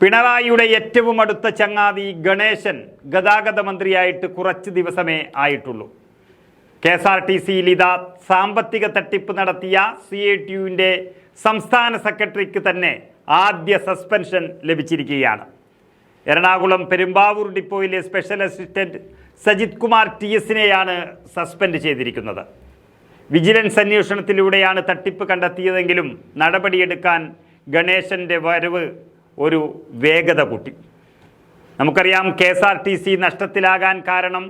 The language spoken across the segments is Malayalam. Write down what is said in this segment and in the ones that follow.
പിണറായിയുടെ ഏറ്റവും അടുത്ത ചങ്ങാതി ഗണേശൻ ഗതാഗത മന്ത്രിയായിട്ട് കുറച്ച് ദിവസമേ ആയിട്ടുള്ളൂ. കെ എസ് ആർ ടി സിയിൽ ഇതാ സാമ്പത്തിക തട്ടിപ്പ് നടത്തിയ സി എ ടി യുവിന്റെ സംസ്ഥാന സെക്രട്ടറിക്ക് തന്നെ ആദ്യ സസ്പെൻഷൻ ലഭിച്ചിരിക്കുകയാണ്. Ernakulam Perumbavoor ഡിപ്പോയിലെ special assistant Sajith Kumar T എസിനെയാണ് suspend ചെയ്തിരിക്കുന്നത്. വിജിലൻസ് അന്വേഷണത്തിലൂടെയാണ് തട്ടിപ്പ് കണ്ടെത്തിയതെങ്കിലും നടപടിയെടുക്കാൻ ഗണേശന്റെ വരവ് ഒരു വേഗത കൂട്ടി. നമുക്കറിയാം K S R T C നഷ്ടത്തിലാകാൻ കാരണം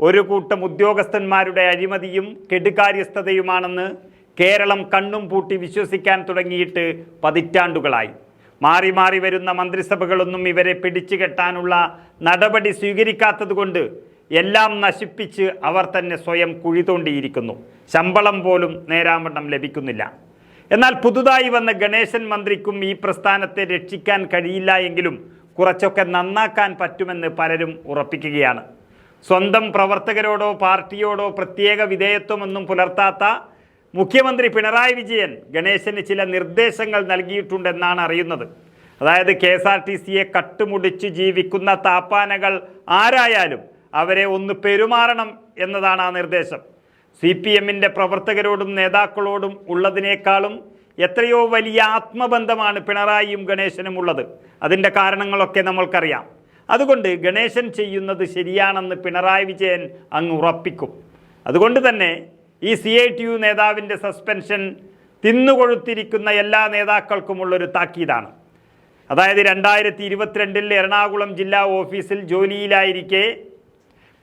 ഒരു കൂട്ടം ഉദ്യോഗസ്ഥന്മാരുടെ അഴിമതിയും കെടുകാര്യസ്ഥതയുമാണെന്ന് കേരളം കണ്ണും പൂട്ടി വിശ്വസിക്കാൻ തുടങ്ങിയിട്ട് പതിറ്റാണ്ടുകളായി. മാറി മാറി വരുന്ന മന്ത്രിസഭകളൊന്നും ഇവരെ പിടിച്ചു കെട്ടാനുള്ള നടപടി സ്വീകരിക്കാത്തതുകൊണ്ട് എല്ലാം നശിപ്പിച്ച് അവർ തന്നെ സ്വയം കുഴി തോണ്ടിയിരിക്കുന്നു ശമ്പളം പോലും നേരാമണ്ണം ലഭിക്കുന്നില്ല. എന്നാൽ പുതുതായി വന്ന ഗണേശൻ മന്ത്രിക്കും ഈ പ്രസ്ഥാനത്തെ രക്ഷിക്കാൻ കഴിയില്ല എങ്കിലും കുറച്ചൊക്കെ നന്നാക്കാൻ പറ്റുമെന്ന് പലരും ഉറപ്പിക്കുകയാണ്. സ്വന്തം പ്രവർത്തകരോടോ പാർട്ടിയോടോ പ്രത്യേക വിധേയത്വമൊന്നും പുലർത്താത്ത മുഖ്യമന്ത്രി പിണറായി വിജയൻ ഗണേശന് ചില നിർദ്ദേശങ്ങൾ നൽകിയിട്ടുണ്ടെന്നാണ് അറിയുന്നത്. അതായത് കെ എസ് ആർ ടി സിയെ കട്ടുമുടിച്ച് ജീവിക്കുന്ന താപ്പാനകൾ ആരായാലും അവരെ ഒന്ന് പെരുമാറണം എന്നതാണ് ആ നിർദ്ദേശം. സി പി എമ്മിന്റെ പ്രവർത്തകരോടും നേതാക്കളോടും ഉള്ളതിനേക്കാളും എത്രയോ വലിയ ആത്മബന്ധമാണ് പിണറായിയും ഗണേശനും ഉള്ളത്. അതിന്റെ കാരണങ്ങളൊക്കെ നമ്മൾക്കറിയാം. അതുകൊണ്ട് ഗണേശൻ ചെയ്യുന്നത് ശരിയാണെന്ന് പിണറായി വിജയൻ അങ്ങ് ഉറപ്പിക്കും. അതുകൊണ്ട് തന്നെ ഈ സി ഐ ടി യു നേതാവിന്റെ സസ്പെൻഷൻ തിന്നുകൊഴുത്തിരിക്കുന്ന എല്ലാ നേതാക്കൾക്കുമുള്ളൊരു താക്കീതാണ്. അതായത് രണ്ടായിരത്തി ഇരുപത്തിരണ്ടിൽ എറണാകുളം ജില്ലാ ഓഫീസിൽ ജോലിയിലായിരിക്കെ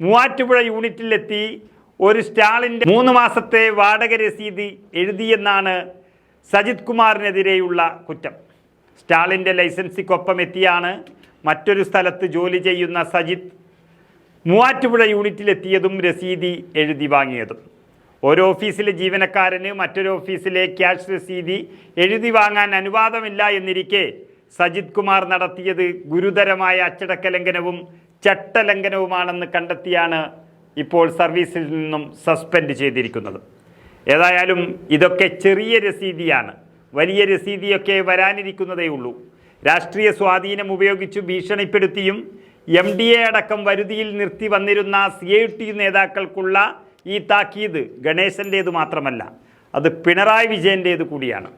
മൂവാറ്റുപുഴ യൂണിറ്റിലെത്തി ഒരു സ്റ്റാളിന്റെ മൂന്ന് മാസത്തെ വാടക രസീത് എഴുതിയെന്നാണ് സജിത് കുമാറിനെതിരെയുള്ള കുറ്റം. സ്റ്റാളിന്റെ ലൈസൻസിക്കൊപ്പം എത്തിയാണ് മറ്റൊരു സ്ഥലത്ത് ജോലി ചെയ്യുന്ന സജിത് മൂവാറ്റുപുഴ യൂണിറ്റിലെത്തിയതും രസീതി എഴുതി വാങ്ങിയതും. ഒരു ഓഫീസിലെ ജീവനക്കാരന് മറ്റൊരു ഓഫീസിലെ ക്യാഷ് രസീതി എഴുതി വാങ്ങാൻ അനുവാദമില്ല എന്നിരിക്കെ സജിത് കുമാർ നടത്തിയത് ഗുരുതരമായ അച്ചടക്ക ലംഘനവും ചട്ടലംഘനവുമാണെന്ന് കണ്ടെത്തിയാണ് ഇപ്പോൾ സർവീസിൽ നിന്നും സസ്പെൻഡ് ചെയ്തിരിക്കുന്നത്. ഏതായാലും ഇതൊക്കെ ചെറിയ രസീതിയാണ്. വലിയ രസീതിയൊക്കെ വരാനിരിക്കുന്നതേ ഉള്ളൂ. രാഷ്ട്രീയ സ്വാധീനം ഉപയോഗിച്ച് ഭീഷണിപ്പെടുത്തിയും എം ഡി എ അടക്കം വരുതിയിൽ നിർത്തി വന്നിരുന്ന സി ഐ ടി നേതാക്കൾക്കുള്ള ഈ താക്കീത് ഗണേശന്റേത് മാത്രമല്ല അത് പിണറായി വിജയന്റേത് കൂടിയാണ്.